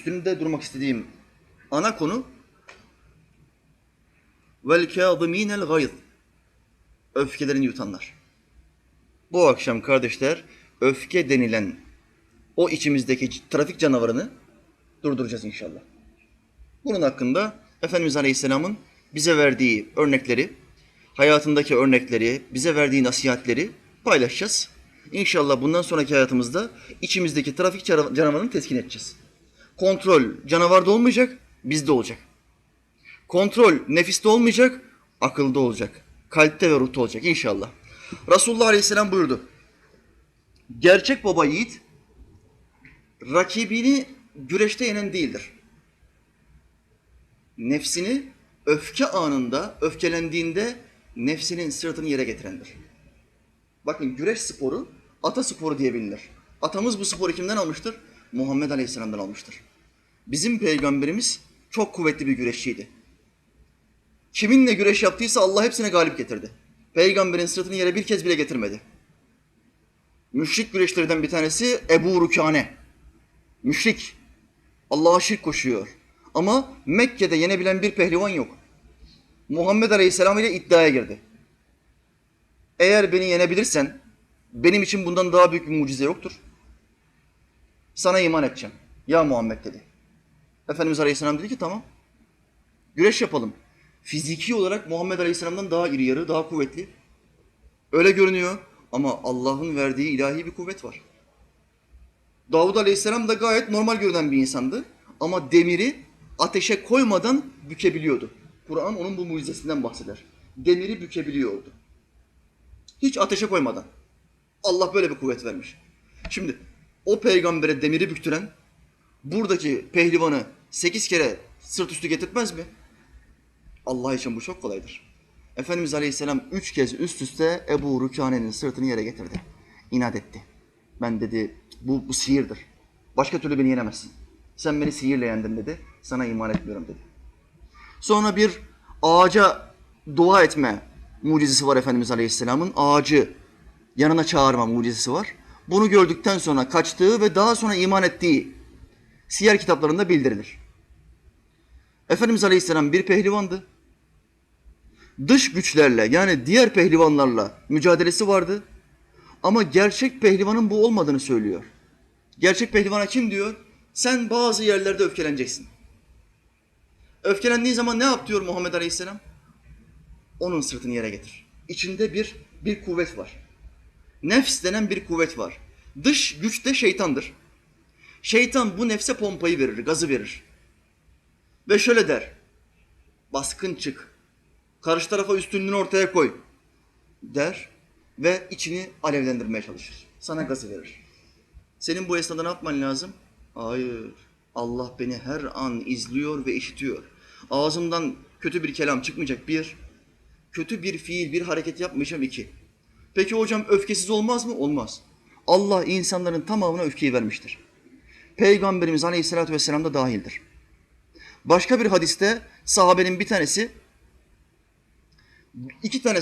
Üstünde durmak istediğim ana konu vel kâzimînel gayz. Öfkelerini yutanlar. Bu akşam kardeşler öfke denilen o içimizdeki trafik canavarını durduracağız inşallah. Bunun hakkında Efendimiz Aleyhisselam'ın bize verdiği örnekleri, hayatındaki örnekleri, bize verdiği nasihatleri paylaşacağız. İnşallah bundan sonraki hayatımızda içimizdeki trafik canavarını teskin edeceğiz. Kontrol canavarda olmayacak, bizde olacak. Kontrol nefiste olmayacak, akılda olacak. Kalpte ve ruhta olacak inşallah. Resulullah Aleyhisselam buyurdu. Gerçek baba yiğit rakibini güreşte yenen değildir. Nefsini öfke anında, öfkelendiğinde nefsinin sırtını yere getirendir. Bakın güreş sporu ata sporu diye bilinir. Atamız bu sporu kimden almıştır? Muhammed Aleyhisselam'dan almıştır. Bizim peygamberimiz çok kuvvetli bir güreşçiydi. Kiminle güreş yaptıysa Allah hepsine galip getirdi. Peygamberin sırtını yere bir kez bile getirmedi. Müşrik güreşlerden bir tanesi Ebu Rukane. Müşrik. Allah'a şirk koşuyor. Ama Mekke'de yenebilen bir pehlivan yok. Muhammed Aleyhisselam ile iddiaya girdi. Eğer beni yenebilirsen benim için bundan daha büyük bir mucize yoktur. Sana iman edeceğim. Ya Muhammed dedi. Efendimiz Aleyhisselam dedi ki tamam. Güreş yapalım. Fiziki olarak Muhammed Aleyhisselam'dan daha iri yarı, daha kuvvetli. Öyle görünüyor ama Allah'ın verdiği ilahi bir kuvvet var. Davud Aleyhisselam da gayet normal görünen bir insandı. Ama demiri ateşe koymadan bükebiliyordu. Kur'an onun bu mucizesinden bahseder. Demiri bükebiliyordu. Hiç ateşe koymadan. Allah böyle bir kuvvet vermiş. Şimdi o peygambere demiri büktüren buradaki pehlivanı sekiz kere sırt üstü getirtmez mi? Allah için bu çok kolaydır. Efendimiz Aleyhisselam üç kez üst üste Ebu Rükane'nin sırtını yere getirdi. İnat etti. Ben dedi bu, bu sihirdir. Başka türlü beni yenemezsin. Sen beni sihirle yendin dedi. Sana iman etmiyorum dedi. Sonra bir ağaca dua etme mucizesi var Efendimiz Aleyhisselam'ın. Ağacı yanına çağırma mucizesi var. Bunu gördükten sonra kaçtığı ve daha sonra iman ettiği siyer kitaplarında bildirilir. Efendimiz Aleyhisselam bir pehlivandı. Dış güçlerle yani diğer pehlivanlarla mücadelesi vardı. Ama gerçek pehlivanın bu olmadığını söylüyor. Gerçek pehlivana kim diyor? Sen bazı yerlerde öfkeleneceksin. Öfkelendiğin zaman ne yap diyor Muhammed Aleyhisselam? Onun sırtını yere getir. İçinde bir bir kuvvet var. Nefs denen bir kuvvet var. Dış güç de şeytandır. Şeytan bu nefse pompayı verir, gazı verir. Ve şöyle der. Baskın çık. Karşı tarafa üstünlüğünü ortaya koy. Der ve içini alevlendirmeye çalışır. Sana gazı verir. Senin bu esnada ne yapman lazım? Hayır. Allah beni her an izliyor ve işitiyor. Ağzımdan kötü bir kelam çıkmayacak bir. Kötü bir fiil, bir hareket yapmayacağım iki. Peki hocam öfkesiz olmaz mı? Olmaz. Allah insanların tamamına öfkeyi vermiştir. Peygamberimiz Aleyhisselatü Vesselam da dahildir. Başka bir hadiste sahabenin bir tanesi iki tane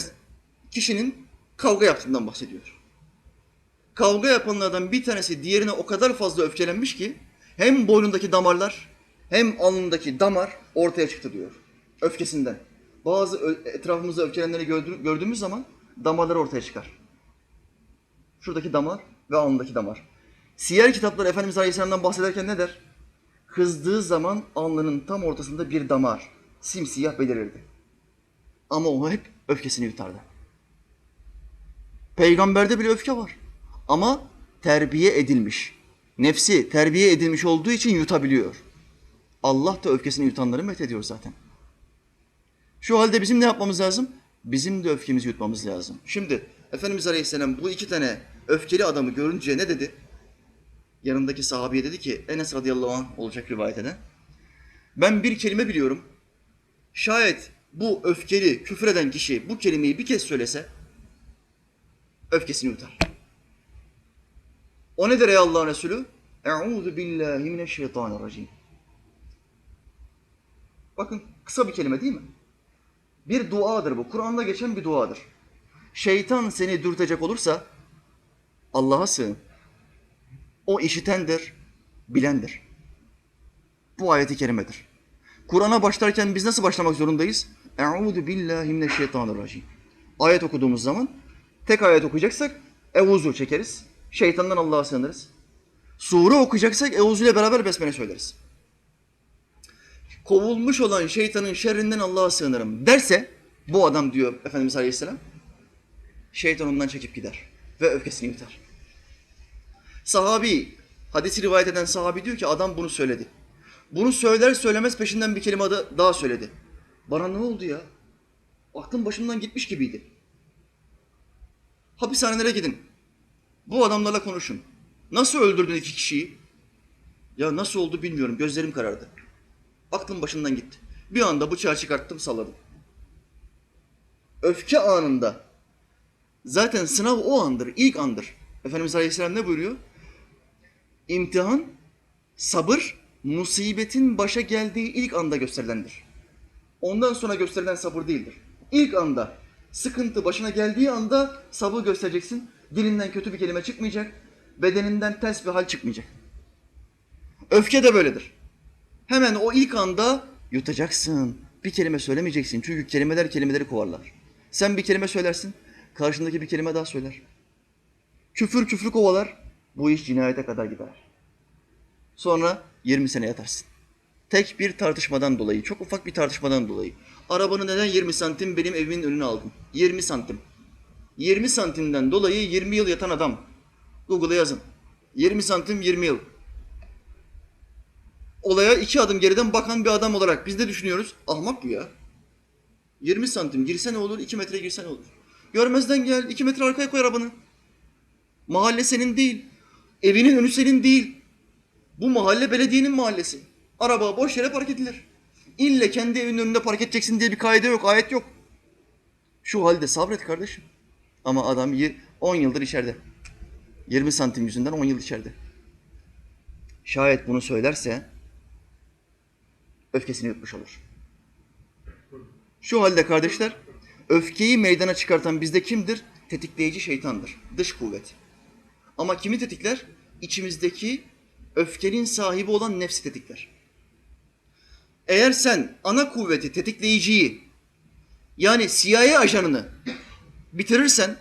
kişinin kavga yaptığından bahsediyor. Kavga yapanlardan bir tanesi diğerine o kadar fazla öfkelenmiş ki hem boynundaki damarlar hem alnındaki damar ortaya çıktı diyor. Öfkesinden. Bazı etrafımızda öfkelenenleri gördü- gördüğümüz zaman damarları ortaya çıkar. Şuradaki damar ve alnındaki damar. Siyer kitapları Efendimiz Aleyhisselam'dan bahsederken ne der? Kızdığı zaman alnının tam ortasında bir damar simsiyah belirirdi. Ama o hep öfkesini yutardı. Peygamberde bile öfke var. Ama terbiye edilmiş. Nefsi terbiye edilmiş olduğu için yutabiliyor. Allah da öfkesini yutanları met ediyor zaten. Şu halde bizim ne yapmamız lazım? Bizim de öfkemizi yutmamız lazım. Şimdi Efendimiz Aleyhisselam bu iki tane öfkeli adamı görünce ne dedi? Yanındaki sahabeye dedi ki Enes radıyallahu anh olacak rivayet eden. Ben bir kelime biliyorum. Şayet bu öfkeli, küfreden kişi bu kelimeyi bir kez söylese öfkesini yutar. O nedir ey Allah'ın Resulü? Eûzu billahi mineşşeytanirracim. Bakın kısa bir kelime değil mi? Bir duadır bu. Kur'an'da geçen bir duadır. Şeytan seni dürtecek olursa Allah'a sığın. O işitendir, bilendir. Bu ayeti kerimedir. Kur'an'a başlarken biz nasıl başlamak zorundayız? Eûzu billahi mineşşeytanirracim. Ayet okuduğumuz zaman tek ayet okuyacaksak evuzu çekeriz. Şeytandan Allah'a sığınırız. Sure okuyacaksak evuzu ile beraber besmele söyleriz. Kovulmuş olan şeytanın şerrinden Allah'a sığınırım derse bu adam diyor Efendimiz Aleyhisselam şeytan ondan çekip gider ve öfkesini yutar. Sahabi, hadisi rivayet eden sahabi diyor ki adam bunu söyledi. Bunu söyler söylemez peşinden bir kelime da- daha söyledi. Bana ne oldu ya? Aklım başımdan gitmiş gibiydi. Hapishanelere gidin. Bu adamlarla konuşun. Nasıl öldürdün iki kişiyi? Ya nasıl oldu bilmiyorum. Gözlerim karardı. Aklım başımdan gitti. Bir anda bıçağı çıkarttım salladım. Öfke anında zaten sınav o andır, ilk andır. Efendimiz Aleyhisselam ne buyuruyor? İmtihan, sabır, musibetin başa geldiği ilk anda gösterilendir. Ondan sonra gösterilen sabır değildir. İlk anda, sıkıntı başına geldiği anda sabır göstereceksin. Dilinden kötü bir kelime çıkmayacak, bedeninden ters bir hal çıkmayacak. Öfke de böyledir. Hemen o ilk anda yutacaksın. Bir kelime söylemeyeceksin. Çünkü kelimeler kelimeleri kovarlar. Sen bir kelime söylersin, karşındaki bir kelime daha söyler. Küfür küfrü kovalar, bu iş cinayete kadar gider. Sonra 20 sene yatarsın. Tek bir tartışmadan dolayı, çok ufak bir tartışmadan dolayı. Arabanı neden 20 santim benim evimin önüne aldın? 20 santim. 20 santimden dolayı 20 yıl yatan adam. Google'a yazın. 20 santim 20 yıl. Olaya iki adım geriden bakan bir adam olarak biz ne düşünüyoruz? Ahmak bu ya. 20 santim girse ne olur, 2 metre girse ne olur? Görmezden gel, 2 metre arkaya koy arabanı. Mahalle senin değil. Evinin önü senin değil. Bu mahalle belediyenin mahallesi. Araba boş yere park edilir. İlle kendi evinin önünde park edeceksin diye bir kaide yok, ayet yok. Şu halde sabret kardeşim. Ama adam y- 10 yıldır içeride. 20 santim yüzünden 10 yıl içeride. Şayet bunu söylerse öfkesini yutmuş olur. Şu halde kardeşler, öfkeyi meydana çıkartan bizde kimdir? Tetikleyici şeytandır, dış kuvvet. Ama kimi tetikler? İçimizdeki öfkenin sahibi olan nefsi tetikler. Eğer sen ana kuvveti, tetikleyiciyi, yani CIA ajanını bitirirsen,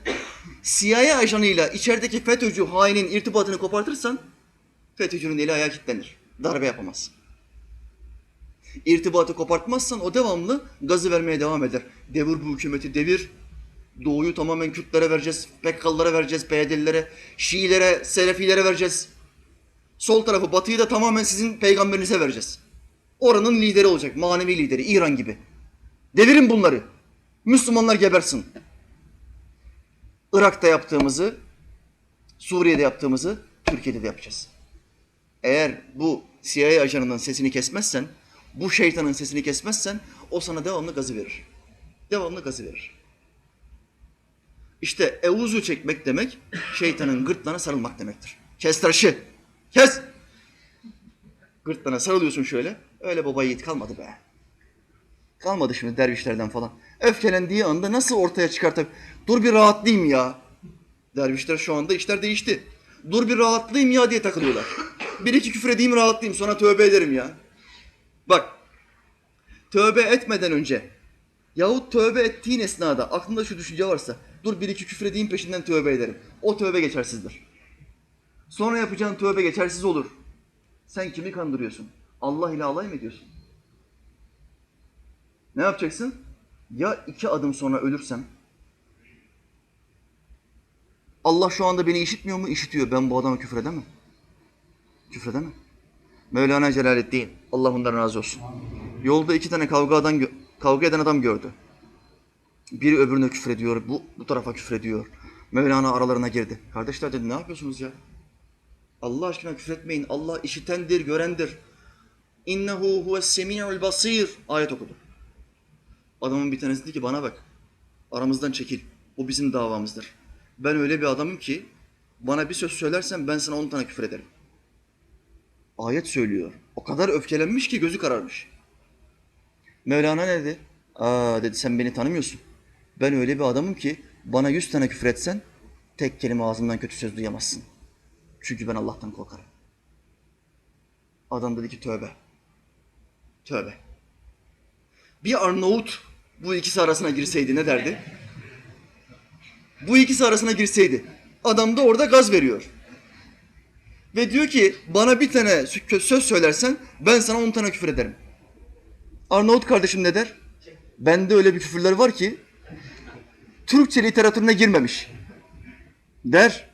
CIA ajanıyla içerideki FETÖ'cü hainin irtibatını kopartırsan, FETÖ'cünün eli ayağı kilitlenir. Darbe yapamaz. İrtibatı kopartmazsan o devamlı gazı vermeye devam eder. Devir bu hükümeti, devir. Doğuyu tamamen Kürtlere vereceğiz, Pekkallara vereceğiz, PYD'lilere, Şiilere, Selefilere vereceğiz. Sol tarafı, batıyı da tamamen sizin peygamberinize vereceğiz. Oranın lideri olacak, manevi lideri, İran gibi. Devirin bunları. Müslümanlar gebersin. Irak'ta yaptığımızı, Suriye'de yaptığımızı Türkiye'de de yapacağız. Eğer bu CIA ajanının sesini kesmezsen, bu şeytanın sesini kesmezsen o sana devamlı gazı verir. Devamlı gazı verir. İşte evuzu çekmek demek şeytanın gırtlağına sarılmak demektir. Kes tıraşı. Kes. Gırtlağına sarılıyorsun şöyle. Öyle baba yiğit kalmadı be. Kalmadı şimdi dervişlerden falan. Öfkelendiği anda nasıl ortaya çıkartıp dur bir rahatlayayım ya. Dervişler şu anda işler değişti. Dur bir rahatlayayım ya diye takılıyorlar. Bir iki küfür edeyim rahatlayayım sonra tövbe ederim ya. Bak tövbe etmeden önce yahut tövbe ettiğin esnada aklında şu düşünce varsa dur bir iki küfür edeyim peşinden tövbe ederim. O tövbe geçersizdir. Sonra yapacağın tövbe geçersiz olur. Sen kimi kandırıyorsun? Allah ile alay mı ediyorsun? Ne yapacaksın? Ya iki adım sonra ölürsem? Allah şu anda beni işitmiyor mu? İşitiyor. Ben bu adama küfür edemem. Küfür edemem. Mevlana Celaleddin, Allah ondan razı olsun. Yolda iki tane kavgadan kavga eden adam gördü. Biri öbürüne küfür ediyor, bu, bu tarafa küfür ediyor. Mevlana aralarına girdi. Kardeşler dedi ne yapıyorsunuz ya? Allah aşkına küfür etmeyin. Allah işitendir, görendir. İnnehu huves semi'ul basir. Ayet okudu. Adamın bir tanesi dedi ki bana bak. Aramızdan çekil. Bu bizim davamızdır. Ben öyle bir adamım ki bana bir söz söylersen ben sana on tane küfür ederim. Ayet söylüyor. O kadar öfkelenmiş ki gözü kararmış. Mevlana ne dedi? Aa dedi sen beni tanımıyorsun. Ben öyle bir adamım ki bana yüz tane küfür etsen tek kelime ağzımdan kötü söz duyamazsın. Çünkü ben Allah'tan korkarım. Adam dedi ki tövbe. Tövbe. Bir Arnavut bu ikisi arasına girseydi ne derdi? Bu ikisi arasına girseydi. Adam da orada gaz veriyor. Ve diyor ki bana bir tane sö- söz söylersen ben sana on tane küfür ederim. Arnavut kardeşim ne der? Bende öyle bir küfürler var ki Türkçe literatürüne girmemiş. Der.